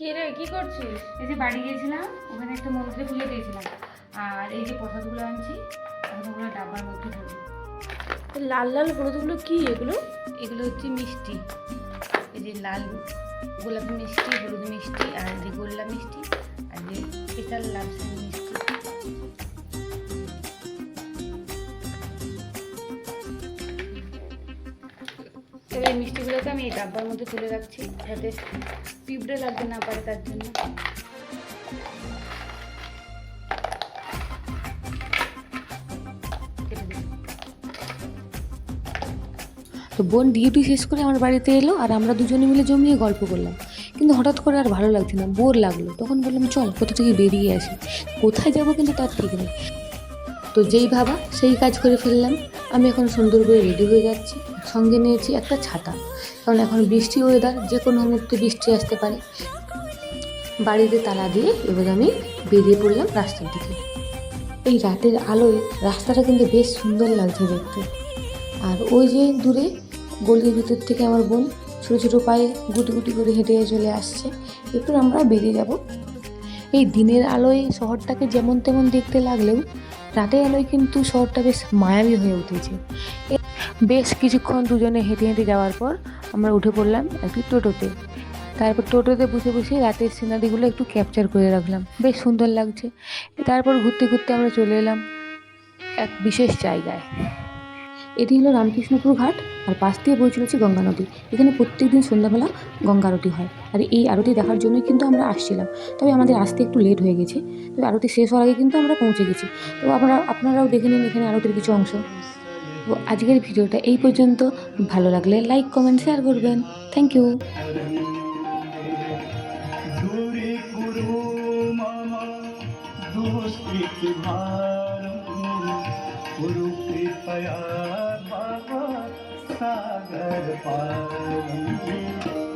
কে রে কি করছিস? এই যে বাড়ি গিয়েছিলাম ওখানে একটা মন্দিরে পুজো দিয়েছিলাম। আর এই যে প্রসাদগুলো আনছি ওগুলো ডাব্বার মধ্যে ঢুকবে লাল লাল হলুদগুলো কি এগুলো? এগুলো হচ্ছে মিষ্টি। এই যে লাল গোলাপি মিষ্টি হলুদ মিষ্টি আর যে গোল্লা মিষ্টি আর যে স্পেশাল লাল তবে এই মিষ্টিগুলোকে আমি এই ডাব্বার মধ্যে তুলে রাখছি, যাতে পিঁপড়ে লাগতে না পারে তার জন্য। তো বোন ডিউটি শেষ করে আমার বাড়িতে এলো আর আমরা দুজনে মিলে জমিয়ে গল্প করলাম। কিন্তু হঠাৎ করে আর ভালো লাগছে না, বোর লাগল। তখন বললাম, চল, কোথা থেকে বেরিয়ে আসি? কোথায় যাব কিন্তু তার ঠিক নেই। তো যেই ভাবা, সেই কাজ করে ফেললাম। আমি এখন সুন্দর করে রেডি হয়ে যাচ্ছি। সঙ্গে নিয়েছি একটা ছাতা। কারণ এখন বৃষ্টি ওয়েদার যে কোনো মুহূর্তে বৃষ্টি আসতে পারে। বাড়িতে তালা দিয়ে এবার আমি বেরিয়ে পড়লাম রাস্তার দিকে। এই রাতের আলোয় রাস্তাটা কিন্তু বেশ সুন্দর লাগছে দেখতে। আর ওই যে দূরে গলির ভিতর থেকে আমার বোন ছোটো ছোটো পায়ে গুটি গুটি করে হেঁটে চলে আসছে। এরপর আমরা বেরিয়ে যাব। এই দিনের আলোয় শহরটাকে যেমন তেমন দেখতে লাগলেও রাতের আলোয় কিন্তু শহরটা বেশ মায়াবী হয়ে উঠেছে। বেশ কিছুক্ষণ দুজনে হেঁটে হেঁটে যাওয়ার পর আমরা উঠে পড়লাম একটি টোটোতে। তারপর টোটোতে বসে বসে রাতের সিনারিগুলো একটু ক্যাপচার করে রাখলাম। বেশ সুন্দর লাগছে। তারপর ঘুরতে ঘুরতে আমরা চলে এলাম এক বিশেষ জায়গায়। এটি হলো রামকৃষ্ণপুর ঘাট আর পাশ দিয়ে বয়ে চলেছে গঙ্গা নদী এখানে প্রত্যেকদিন সন্ধ্যাবেলা গঙ্গা আরতি হয় আর এই আরতি দেখার জন্যই কিন্তু আমরা আসছিলাম তবে আমাদের আসতে একটু লেট হয়ে গেছে তবে আরতি শেষ হওয়ার আগে কিন্তু আমরা পৌঁছে গেছি তো আপনারা আপনারাও দেখে নিন এখানে আরতির কিছু অংশ তো আজকের ভিডিওটা এই পর্যন্ত ভালো লাগলে লাইক কমেন্ট শেয়ার করবেন থ্যাংক ইউ दूरीकुरु मम दुष्कृतिभारं कुरु कृपया सागर पारी